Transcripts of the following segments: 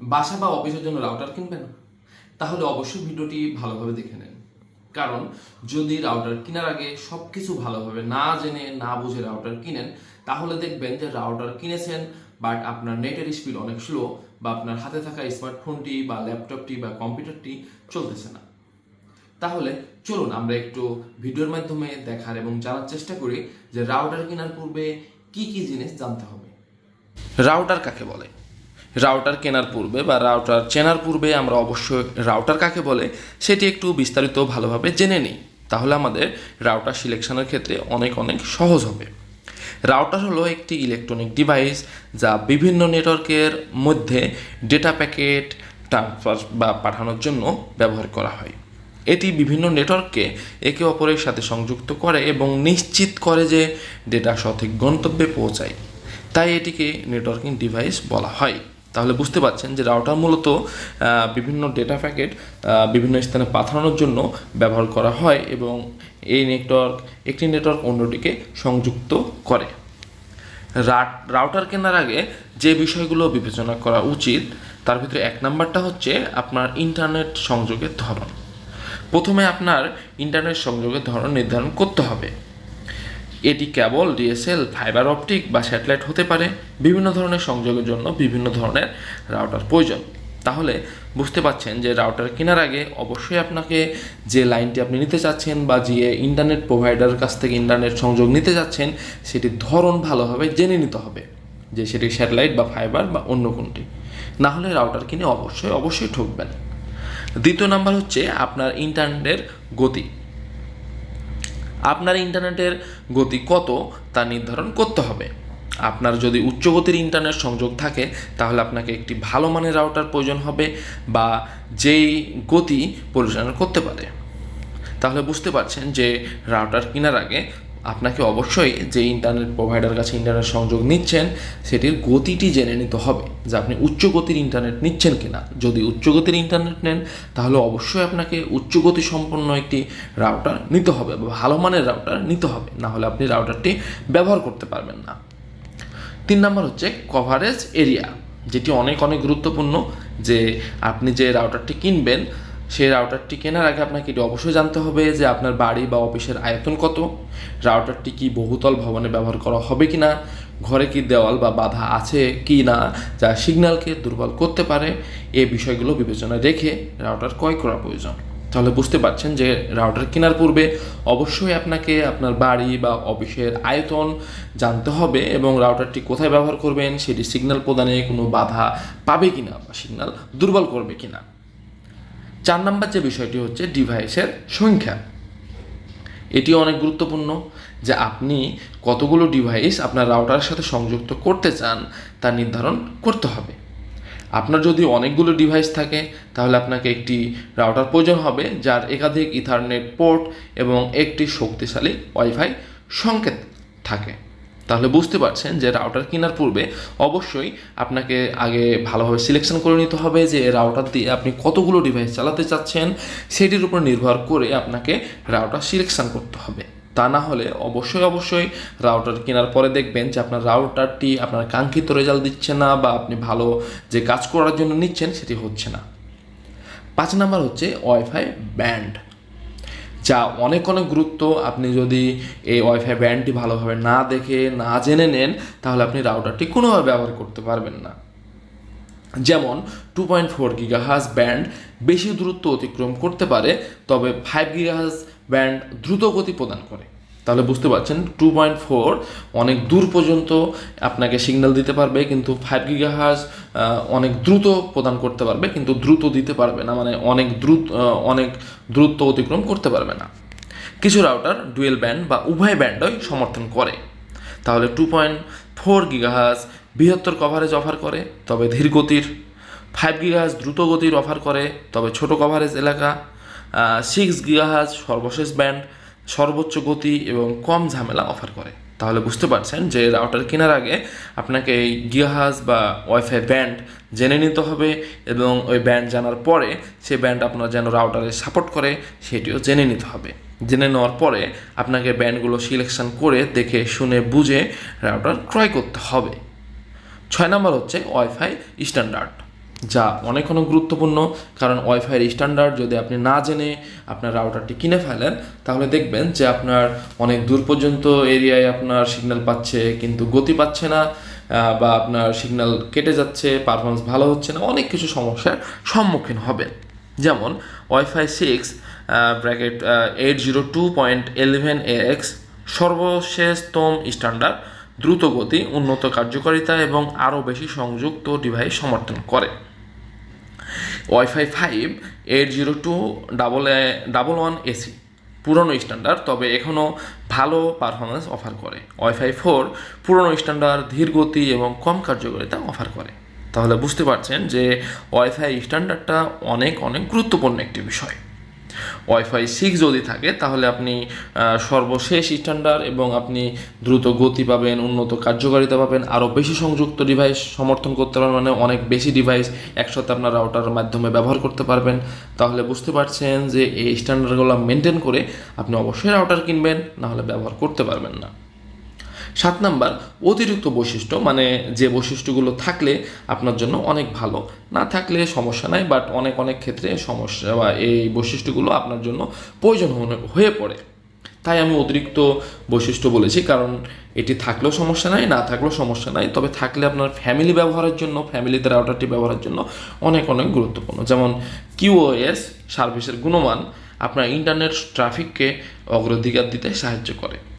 বাসা বা অফিসের জন্য রাউটার কিনবেন? তাহলে অবশ্যই ভিডিওটি ভালোভাবে দেখে নেন। কারণ যদি রাউটার কেনার আগে সব কিছু ভালোভাবে না জেনে, না বুঝে রাউটার কিনেন, তাহলে দেখবেন যে রাউটার কিনেছেন বাট আপনার নেটের স্পিড অনেক স্লো বা আপনার হাতে থাকা স্মার্টফোনটি বা ল্যাপটপটি বা কম্পিউটারটি চলতেছে না। তাহলে চলুন আমরা একটু ভিডিওর মাধ্যমে দেখার এবং জানার চেষ্টা করি যে রাউটার কেনার পূর্বে কি কি জিনিস জানতে হবে। রাউটার কাকে বলে? রাউটার কেনার পূর্বে বা রাউটার চেনার পূর্বে আমরা অবশ্যই রাউটার কাকে বলে সেটি একটু বিস্তারিত ভালোভাবে জেনে নিই। তাহলে আমাদের রাউটার সিলেকশনের ক্ষেত্রে অনেক অনেক সহজ হবে। রাউটার হলো একটি ইলেকট্রনিক ডিভাইস যা বিভিন্ন নেটওয়ার্কের মধ্যে ডেটা প্যাকেট ট্রান্সফার বা পাঠানোর জন্য ব্যবহার করা হয়। এটি বিভিন্ন নেটওয়ার্ককে একে অপরের সাথে সংযুক্ত করে এবং নিশ্চিত করে যে ডেটা সঠিক গন্তব্যে পৌঁছায়। তাই এটিকে নেটওয়ার্কিং ডিভাইস বলা হয়। তাহলে বুঝতে পারছেন যে রাউটার মূলত বিভিন্ন ডেটা প্যাকেট বিভিন্ন স্থানে পাঠানোর জন্য ব্যবহার করা হয় এবং এই নেটওয়ার্ক একটি নেটওয়ার্ক অন্যটিকে সংযুক্ত করে। রাউটার কেনার আগে যে বিষয়গুলো বিবেচনা করা উচিত, তার ভিতরে এক নাম্বারটা হচ্ছে আপনার ইন্টারনেট সংযোগের ধরন। প্রথমে আপনার ইন্টারনেট সংযোগের ধরন নির্ধারণ করতে হবে। এটি কেবল ডিএসএল ফাইবার অপটিক বা স্যাটেলাইট হতে পারে। বিভিন্ন ধরনের সংযোগের জন্য বিভিন্ন ধরনের রাউটার প্রয়োজন। তাহলে বুঝতে পাচ্ছেন যে রাউটার কেনার আগে অবশ্যই আপনাকে যে লাইনটি আপনি নিতে চাচ্ছেন বা যে ইন্টারনেট প্রোভাইডার কাছ থেকে ইন্টারনেট সংযোগ নিতে যাচ্ছেন সেটির ধরন ভালোভাবে জেনে নিতে হবে যে সেটি স্যাটেলাইট বা ফাইবার বা অন্য কোনটি। না হলে রাউটার কিনে অবশ্যই অবশ্যই ঠকবেন। দ্বিতীয় নাম্বার হচ্ছে আপনার ইন্টারনেটের গতি। আপনার ইন্টারনেটের গতি কত তা নির্ধারণ করতে হবে। আপনার যদি উচ্চ গতির ইন্টারনেট সংযোগ থাকে, তাহলে আপনাকে একটি ভালো মানের রাউটার প্রয়োজন হবে বা যেই গতি পরিচালনা করতে পারে। তাহলে বুঝতে পারছেন যে রাউটার কেনার আগে আপনাকে অবশ্যই যে ইন্টারনেট প্রোভাইডার কাছে ইন্টারনেট সংযোগ নিচ্ছেন, সেটির গতিটি জেনে নিতে হবে যে আপনি উচ্চ গতির ইন্টারনেট নিচ্ছেন কিনা। যদি উচ্চ গতির ইন্টারনেট নেন, তাহলে অবশ্যই আপনাকে উচ্চ গতি সম্পন্ন একটি রাউটার নিতে হবে বা ভালো মানের রাউটার নিতে হবে। না হলে আপনি রাউটারটি ব্যবহার করতে পারবেন না। তিন নম্বর হচ্ছে কভারেজ এরিয়া যেটি অনেক অনেক গুরুত্বপূর্ণ যে আপনি যে রাউটারটি কিনবেন সেই রাউটারটি কেনার আগে আপনাকে এটি অবশ্যই জানতে হবে যে আপনার বাড়ি বা অফিসের আয়তন কত। রাউটারটি কি বহুতল ভবনে ব্যবহার করা হবে কি না ঘরে কি দেওয়াল বা বাধা আছে কি না যা সিগন্যালকে দুর্বল করতে পারে এই বিষয়গুলো বিবেচনায় রেখে রাউটার ক্রয় করা প্রয়োজন। তাহলে বুঝতে পারছেন যে রাউটার কেনার পূর্বে অবশ্যই আপনাকে আপনার বাড়ি বা অফিসের আয়তন জানতে হবে এবং রাউটারটি কোথায় ব্যবহার করবেন, সেটি সিগন্যাল প্রদানে কোনো বাধা পাবে কিনা বা সিগন্যাল দুর্বল করবে কিনা। চার নাম্বার যে বিষয়টি হচ্ছে ডিভাইসের সংখ্যা। এটি অনেক গুরুত্বপূর্ণ যে আপনি কতগুলো ডিভাইস আপনার রাউটারের সাথে সংযুক্ত করতে চান তা নির্ধারণ করতে হবে। আপনার যদি অনেকগুলো ডিভাইস থাকে, তাহলে আপনাকে একটি রাউটার প্রয়োজন হবে যার একাধিক ইথারনেট পোর্ট এবং একটি শক্তিশালী ওয়াইফাই সংকেত থাকে। তাহলে বুঝতে পারছেন যে রাউটার কেনার পূর্বে অবশ্যই আপনাকে আগে ভালোভাবে সিলেকশন করে নিতে হবে যে রাউটার দিয়ে আপনি কতগুলো ডিভাইস চালাতে চাচ্ছেন, সেটির উপর নির্ভর করে আপনাকে রাউটার সিলেকশন করতে হবে। তা না হলে অবশ্যই অবশ্যই রাউটার কেনার পরে দেখবেন যে আপনার রাউটারটি আপনার কাঙ্ক্ষিত রেজাল্ট দিচ্ছে না বা আপনি ভালো যে কাজ করার জন্য নিচ্ছেন সেটি হচ্ছে না। পাঁচ নাম্বার হচ্ছে ওয়াইফাই ব্যান্ড যা অনেক অনেক গুরুত্ব। আপনি যদি এই ওয়াইফাই ব্যান্ডটি ভালোভাবে না দেখে, না জেনে নেন, তাহলে আপনি রাউটারটি কোনোভাবে ব্যবহার করতে পারবেন না। যেমন টু পয়েন্ট ফোর গিগাহাজ ব্যান্ড বেশি দূরত্ব অতিক্রম করতে পারে, তবে ফাইভ গিগাহাজ ব্যান্ড দ্রুত গতি প্রদান করে। তাহলে বুঝতে পারছেন টু পয়েন্ট ফোর অনেক দূর পর্যন্ত আপনাকে সিগন্যাল দিতে পারবে, কিন্তু ফাইভ গিগাহাজ অনেক দ্রুত প্রদান করতে পারবে, কিন্তু দ্রুত দিতে পারবে না মানে অনেক দ্রুত অনেক দ্রুত অতিক্রম করতে পারবে না। কিছু রাউটার ডুয়েল ব্যান্ড বা উভয় ব্যান্ডই সমর্থন করে। তাহলে টু পয়েন্ট ফোর গিগাহাজ বৃহত্তর কভারেজ অফার করে, তবে ধীর গতির ফাইভ গিগাহাজ দ্রুত গতির অফার করে, তবে ছোট কভারেজ এলাকা। সিক্স গিগাহাজ সর্বশেষ ব্যান্ড সর্বোচ্চ গতি এবং কম ঝামেলা অফার করে। তাহলে বুঝতে পারছেন যে রাউটার কেনার আগে আপনাকে এই গিগাহাজ বা ওয়াইফাই ব্যান্ড জেনে নিতে হবে এবং ওই ব্যান্ড জানার পরে সে ব্যান্ড আপনার যেন রাউটারে সাপোর্ট করে, সেটিও জেনে নিতে হবে। জেনে নেওয়ার পরে আপনাকে ব্যান্ডগুলো সিলেকশন করে দেখে, শুনে, বুঝে রাউটার ক্রয় করতে হবে। ছয় নম্বর হচ্ছে ওয়াইফাই স্ট্যান্ডার্ড যা অনেক অনেক গুরুত্বপূর্ণ, কারণ ওয়াইফাইয়ের স্ট্যান্ডার্ড যদি আপনি না জেনে আপনার রাউটারটি কিনে ফেলেন, তাহলে দেখবেন যে আপনার অনেক দূর পর্যন্ত এরিয়ায় আপনার সিগন্যাল পাচ্ছে, কিন্তু গতি পাচ্ছে না বা আপনার সিগন্যাল কেটে যাচ্ছে পারফরমেন্স ভালো হচ্ছে না, অনেক কিছু সমস্যার সম্মুখীন হবেন। যেমন wifi six bracket eight zero two point eleven x সর্বশেষতম standard, দ্রুত গতি, উন্নত কার্যকারিতা এবং আরও বেশি সংযুক্ত ডিভাইস সমর্থন করে। Wifi five eight zero two double double one AC, পুরনো স্ট্যান্ডার্ড, তবে এখনও ভালো পারফরমেন্স অফার করে। ওয়াইফাই ফোর পুরনো স্ট্যান্ডার্ড, ধীর গতি এবং কম কার্যকারিতা অফার করে। তাহলে বুঝতে পারছেন যে ওয়াইফাই স্ট্যান্ডার্ডটা অনেক অনেক গুরুত্বপূর্ণ একটি বিষয়। ওয়াইফাই সিক্স যদি থাকে, তাহলে আপনি সর্বশেষ স্ট্যান্ডার্ড এবং আপনি দ্রুত গতি পাবেন, উন্নত কার্যকারিতা পাবেন আরও বেশি সংযুক্ত ডিভাইস সমর্থন করতে পারবেন মানে অনেক বেশি ডিভাইস একসাথে আপনার রাউটার মাধ্যমে ব্যবহার করতে পারবেন। তাহলে বুঝতে পারছেন যে এই স্ট্যান্ডার্ডগুলো মেনটেন করে আপনি অবশ্যই রাউটার কিনবেন, নাহলে ব্যবহার করতে পারবেন না। সাত নাম্বার, অতিরিক্ত বৈশিষ্ট্য মানে যে বৈশিষ্ট্যগুলো থাকলে আপনার জন্য অনেক ভালো। না থাকলে সমস্যা নাই বাট অনেক অনেক ক্ষেত্রে সমস্যা বা এই বৈশিষ্ট্যগুলো আপনার জন্য প্রয়োজন হয়ে পড়ে। তাই আমি অতিরিক্ত বৈশিষ্ট্য বলেছি, কারণ এটি থাকলেও সমস্যা নাই, না থাকলেও সমস্যা নাই, তবে থাকলে আপনার ফ্যামিলি ব্যবহারের জন্য ফ্যামিলিতে রাউটারটি ব্যবহারের জন্য অনেক অনেক গুরুত্বপূর্ণ। যেমন কিউওএস সার্ভিসের গুণমান আপনার ইন্টারনেট ট্রাফিককে অগ্রাধিকার দিতে সাহায্য করে।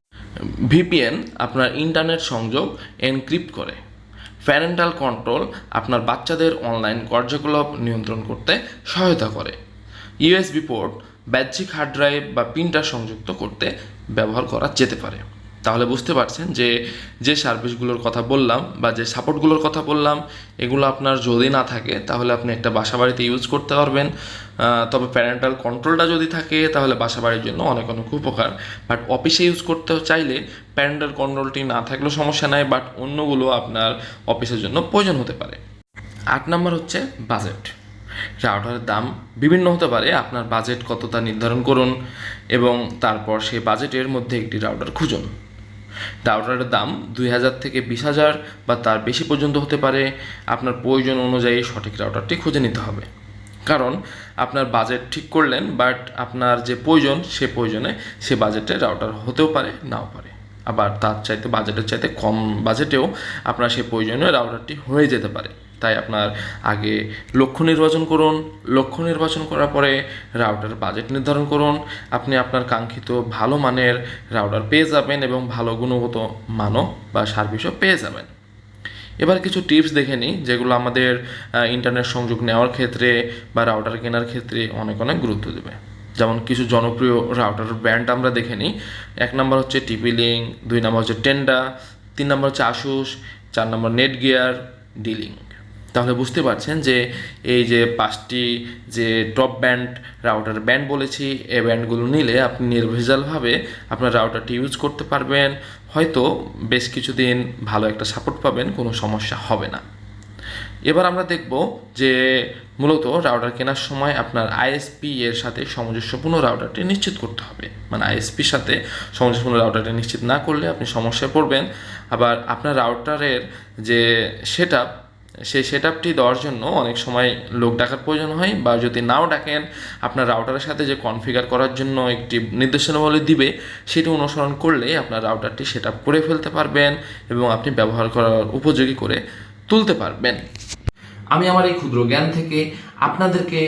ভিপিএন আপনার ইন্টারনেট সংযোগ এনক্রিপ্ট করে। প্যারেন্টাল কন্ট্রোল আপনার বাচ্চাদের অনলাইন কার্যকলাপ নিয়ন্ত্রণ করতে সহায়তা করে। ইউএসবি পোর্ট বাহ্যিক হার্ড ড্রাইভ বা প্রিন্টার সংযুক্ত করতে ব্যবহার করা যেতে পারে। তাহলে বুঝতে পারছেন যে যে সার্ভিসগুলোর কথা বললাম বা যে সাপোর্টগুলোর কথা বললাম, এগুলো আপনার যদি না থাকে, তাহলে আপনি একটা বাসা বাড়িতে ইউজ করতে পারবেন। তবে প্যারেন্টাল কন্ট্রোলটা যদি থাকে, তাহলে বাসা বাড়ির জন্য অনেক অনেক উপকার। বাট অফিসে ইউজ করতে চাইলে প্যারেন্টাল কন্ট্রোলটি না থাকলেও সমস্যা নাই বাট অন্যগুলো আপনার অফিসের জন্য প্রয়োজন হতে পারে। আট নম্বর হচ্ছে বাজেট রাউটারের দাম বিভিন্ন হতে পারে, আপনার বাজেট কতটা নির্ধারণ করুন এবং তারপর সেই বাজেটের মধ্যে একটি রাউটার খুঁজুন। রাউটারের দাম দুই হাজার থেকে বিশ হাজার বা তার বেশি পর্যন্ত হতে পারে। আপনার প্রয়োজন অনুযায়ী সঠিক রাউটারটি খুঁজে নিতে হবে। কারণ আপনার বাজেট ঠিক করলেন বাট আপনার যে প্রয়োজন, সে প্রয়োজনে সে বাজেটে রাউটার হতেও পারে, নাও পারে। আবার তার চাইতে বাজেটের চাইতে কম বাজেটেও আপনার সে প্রয়োজনীয় রাউটারটি হয়ে যেতে পারে। তাই আপনার আগে লক্ষ্য নির্বাচন করুন। লক্ষ্য নির্বাচন করার পরে রাউটার বাজেট নির্ধারণ করুন। আপনি আপনার কাঙ্ক্ষিত ভালো মানের রাউটার পেয়ে যাবেন এবং ভালো গুণগত মানও বা সার্ভিসও পেয়ে যাবেন। এবার কিছু টিপস দেখে নিই, যেগুলো আমাদের ইন্টারনেট সংযোগ নেওয়ার ক্ষেত্রে বা রাউটার কেনার ক্ষেত্রে অনেক অনেক গুরুত্ব দেবে। যেমন কিছু জনপ্রিয় রাউটার ব্র্যান্ড আমরা দেখে নিই। এক নম্বর হচ্ছে টিপি লিঙ্ক, দুই নম্বর হচ্ছে টেন্ডা, তিন নম্বর হচ্ছে আসুস, চার নম্বর নেট গিয়ার ডিলিঙ্ক তাহলে বুঝতে পারছেন যে এই যে পাঁচটি যে টপ ব্যান্ড রাউটার ব্যান্ড বলেছি এই ব্যান্ডগুলো নিলে আপনি নির্ভেজালভাবে আপনার রাউটারটি ইউজ করতে পারবেন। হয়তো বেশ কিছুদিন ভালো একটা সাপোর্ট পাবেন, কোনো সমস্যা হবে না। এবার আমরা দেখব যে মূলত রাউটার কেনার সময় আপনার আইএসপি এর সাথে সামঞ্জস্যপূর্ণ রাউটারটি নিশ্চিত করতে হবে। মানে আইএসপির সাথে সামঞ্জস্যপূর্ণ রাউটারটি নিশ্চিত না করলে আপনি সমস্যায় পড়বেন। আবার আপনার রাউটারের যে সেট সেই সেট আপটি দেওয়ার জন্য অনেক সময় লোক ডাকার প্রয়োজন হয় বা যদি নাও ডাকেন, আপনার রাউটারের সাথে যে কনফিগার করার জন্য একটি নির্দেশনাবলী দিবে, সেটি অনুসরণ করলে আপনার রাউটারটি সেট আপ করে ফেলতে পারবেন এবং আপনি ব্যবহার করার উপযোগী করে তুলতে পারবেন। আমি আমার এই ক্ষুদ্র জ্ঞান থেকে আপনাদেরকে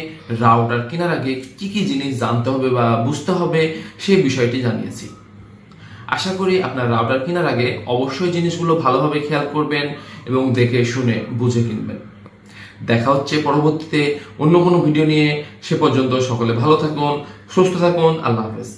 রাউটার কেনার আগে কি কি জিনিস জানতে হবে বা বুঝতে হবে সেই বিষয়টি জানিয়েছি। আশা করি আপনার রাউটার কেনার আগে অবশ্যই জিনিসগুলো ভালোভাবে খেয়াল করবেন এবং দেখে, শুনে, বুঝে কিনবেন। দেখা হচ্ছে পরবর্তীতে অন্য কোনো ভিডিও নিয়ে। সে পর্যন্ত সকলে ভালো থাকুন, সুস্থ থাকুন, আল্লাহ হাফেজ।